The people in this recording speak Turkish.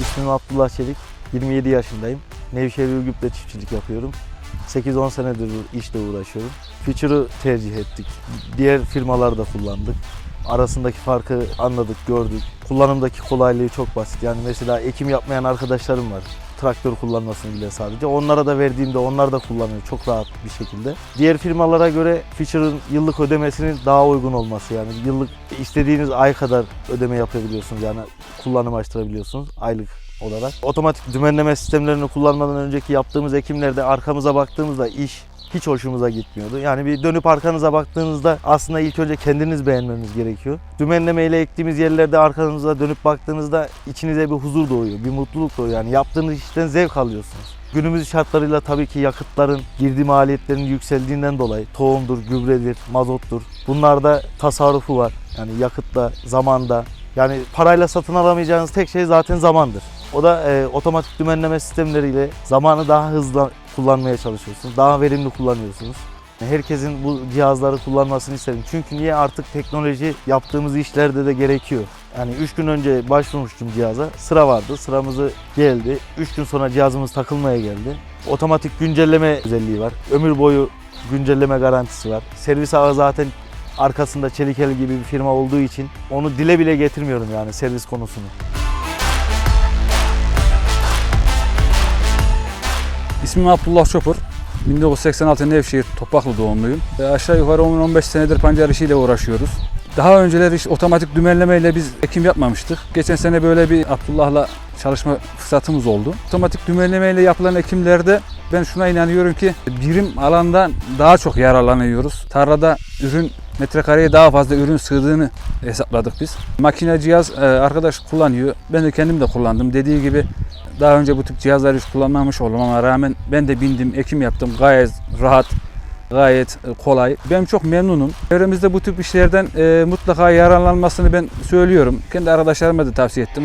İsmim Abdullah Çelik. 27 yaşındayım. Nevşehir Ürgüp'te çiftçilik yapıyorum. 8-10 senedir işle uğraşıyorum. Future'ı tercih ettik. Diğer firmaları da kullandık. Arasındaki farkı anladık, gördük. Kullanımdaki kolaylığı çok basit. Yani mesela ekim yapmayan arkadaşlarım var. Traktör kullanmasını bile sadece. Onlara da verdiğimde onlar da kullanıyor çok rahat bir şekilde. Diğer firmalara göre Future'ın yıllık ödemesinin daha uygun olması. Yani yıllık istediğiniz ay kadar ödeme yapabiliyorsunuz. Yani kullanım açtırabiliyorsunuz aylık olarak. Otomatik dümenleme sistemlerini kullanmadan önceki yaptığımız ekimlerde arkamıza baktığımızda iş hiç hoşumuza gitmiyordu. Yani bir dönüp arkanıza baktığınızda aslında ilk önce kendiniz beğenmeniz gerekiyor. Dümenleme ile ektiğimiz yerlerde arkanıza dönüp baktığınızda içinize bir huzur doğuyor, bir mutluluk doğuyor. Yani yaptığınız işten zevk alıyorsunuz. Günümüz şartlarıyla tabii ki yakıtların girdi maliyetlerinin yükseldiğinden dolayı tohumdur, gübredir, mazottur. Bunlarda tasarrufu var. Yani yakıtta, zamanda. Yani parayla satın alamayacağınız tek şey zaten zamandır. O da e, otomatik dümenleme sistemleriyle zamanı daha hızlı kullanmaya çalışıyorsunuz. Daha verimli kullanıyorsunuz. Herkesin bu cihazları kullanmasını isterim. Çünkü niye artık teknoloji yaptığımız işlerde de gerekiyor. Yani 3 gün önce başvurmuştum cihaza. Sıra vardı. Sıramızı geldi. 3 gün sonra cihazımız takılmaya geldi. Otomatik güncelleme özelliği var. Ömür boyu güncelleme garantisi var. Servis ağı zaten arkasında Çelikel gibi bir firma olduğu için onu dile bile getirmiyorum yani servis konusunu. İsmim Abdullah Çopur. 1986 Nevşehir Topaklı doğumluyum. E, aşağı yukarı 10-15 senedir pancar işiyle uğraşıyoruz. Daha önceleri iş otomatik dümenlemeyle biz ekim yapmamıştık. Geçen sene böyle bir Abdullah'la çalışma fırsatımız oldu. Otomatik dümenlemeyle yapılan ekimlerde ben şuna inanıyorum ki birim alandan daha çok yararlanıyoruz. Tarlada ürün metrekareye daha fazla ürün sığdığını hesapladık biz. Makine cihaz e, arkadaş kullanıyor. Ben de kendim de kullandım. Dediği gibi daha önce bu tip cihazları hiç kullanmamış oldum ama rağmen ben de bindim, ekim yaptım. Gayet rahat, gayet e, kolay. Ben çok memnunum. Çevremizde bu tip işlerden e, mutlaka yararlanmasını ben söylüyorum. Kendi arkadaşlarıma da tavsiye ettim.